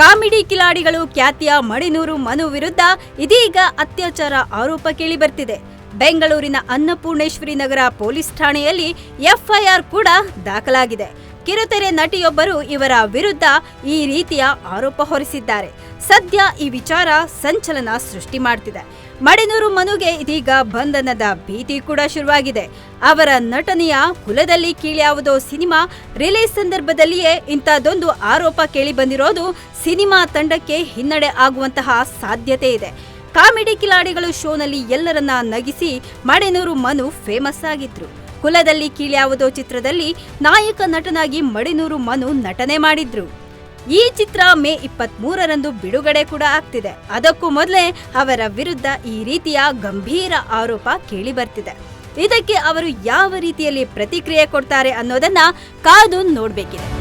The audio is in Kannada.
ಕಾಮಿಡಿ ಕಿಲಾಡಿಗಳು ಖ್ಯಾತಿಯ ಮಡಿನೂರು ಮನು ವಿರುದ್ಧ ಇದೀಗ ಅತ್ಯಾಚಾರ ಆರೋಪ ಕೇಳಿಬರ್ತಿದೆ. ಬೆಂಗಳೂರಿನ ಅನ್ನಪೂರ್ಣೇಶ್ವರಿ ನಗರ ಪೊಲೀಸ್ ಠಾಣೆಯಲ್ಲಿ ಎಫ್ಐಆರ್ ಕೂಡ ದಾಖಲಾಗಿದೆ. ಕಿರುತೆರೆ ನಟಿಯೊಬ್ಬರು ಇವರ ವಿರುದ್ಧ ಈ ರೀತಿಯ ಆರೋಪ ಹೊರಿಸಿದ್ದಾರೆ. ಸದ್ಯ ಈ ವಿಚಾರ ಸಂಚಲನ ಸೃಷ್ಟಿ ಮಾಡ್ತಿದೆ. ಮಡಿನೂರು ಮನುಗೆ ಇದೀಗ ಬಂಧನದ ಭೀತಿ ಕೂಡ ಶುರುವಾಗಿದೆ. ಅವರ ನಟನೆಯ ಕುಲದಲ್ಲಿ ಕೀಳ್ಯಾವುದೋ ಸಿನಿಮಾ ರಿಲೀಸ್ ಸಂದರ್ಭದಲ್ಲಿಯೇ ಇಂಥದ್ದೊಂದು ಆರೋಪ ಕೇಳಿ ಬಂದಿರೋದು ಸಿನಿಮಾ ತಂಡಕ್ಕೆ ಹಿನ್ನಡೆ ಆಗುವಂತಹ ಸಾಧ್ಯತೆ ಇದೆ. ಕಾಮಿಡಿ ಕಿಲಾಡಿಗಳು ಶೋನಲ್ಲಿ ಎಲ್ಲರನ್ನ ನಗಿಸಿ ಮಡೆನೂರು ಮನು ಫೇಮಸ್ ಆಗಿದ್ರು. ಕುಲದಲ್ಲಿ ಕೀಳ್ಯಾವುದೋ ಚಿತ್ರದಲ್ಲಿ ನಾಯಕ ನಟನಾಗಿ ಮಡಿನೂರು ಮನು ನಟನೆ ಮಾಡಿದ್ರು. ಈ ಚಿತ್ರ ಮೇ ಇಪ್ಪತ್ತ್ ಮೂರರಂದು ಬಿಡುಗಡೆ ಕೂಡ ಆಗ್ತಿದೆ. ಅದಕ್ಕೂ ಮೊದಲೇ ಅವರ ವಿರುದ್ಧ ಈ ರೀತಿಯ ಗಂಭೀರ ಆರೋಪ ಕೇಳಿ ಬರ್ತಿದೆ ಇದಕ್ಕೆ ಅವರು ಯಾವ ರೀತಿಯಲ್ಲಿ ಪ್ರತಿಕ್ರಿಯೆ ಕೊಡ್ತಾರೆ ಅನ್ನೋದನ್ನ ಕಾದು ನೋಡ್ಬೇಕಿದೆ.